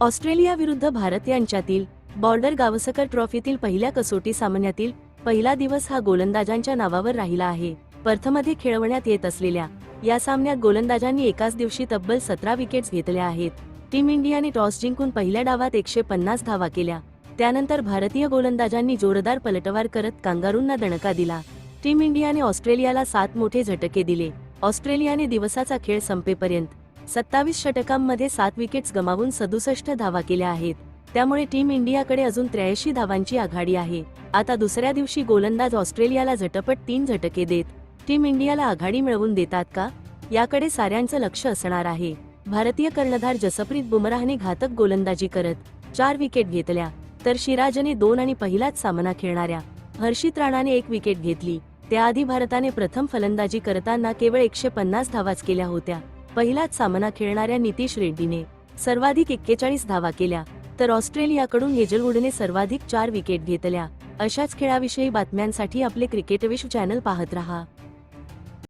Australia विरुद्ध भारत यांच्यातील border Gavaskar ट्रॉफीतील पहिल्या कसोटी सामन्यातील पहिला दिवस हा गोलंदाजांच्या नावावर राहिला आहे. पर्थमध्ये खेळवण्यात येत असलेल्या या सामन्यात गोलंदाजांनी एकाच दिवशी तब्बल सतरा विकेट्स घेतल्या आहेत. टीम इंडियाने टॉस जिंकून पहिल्या डावात एकशे पन्नास धावा केल्या. त्यानंतर भारतीय गोलंदाजांनी जोरदार पलटवार करत कांगारूंना दणका दिला. टीम इंडियाने ऑस्ट्रेलियाला सात मोठे झटके दिले. ऑस्ट्रेलियाने दिवसाचा खेळ संपेपर्यंत सत्तावीस षटकांमध्ये सात विकेट्स गमावून सदुसष्ट धावा केल्या आहेत. त्यामुळे टीम इंडियाकडे अजून त्र्याऐंशी धावांची आघाडी आहे. आता दुसऱ्या दिवशी गोलंदाज ऑस्ट्रेलियाला झटपट तीन झटके देत टीम इंडियाला आघाडी मिळवून देतात का? याकडे साऱ्यांचं लक्ष असणार आहे. भारतीय कर्णधार जसप्रीत बुमराहने घातक गोलंदाजी करत चार विकेट घेतल्या तर शिराजने दोन आणि पहिलाच सामना खेळणाऱ्या हर्षित राणाने एक विकेट घेतली. त्याआधी भारताने प्रथम फलंदाजी करताना केवळ एकशे पन्नास धावाच केल्या होत्या. पहिलाच सामना खेळणाऱ्या नितीश रेड्डीने सर्वाधिक एक्केचाळीस धावा केल्या तर ऑस्ट्रेलियाकडून हेजलवूडने सर्वाधिक चार विकेट घेतल्या. अशाच खेळाविषयी बातम्यांसाठी आपले क्रिकेट विश्व चॅनल पाहत रहा.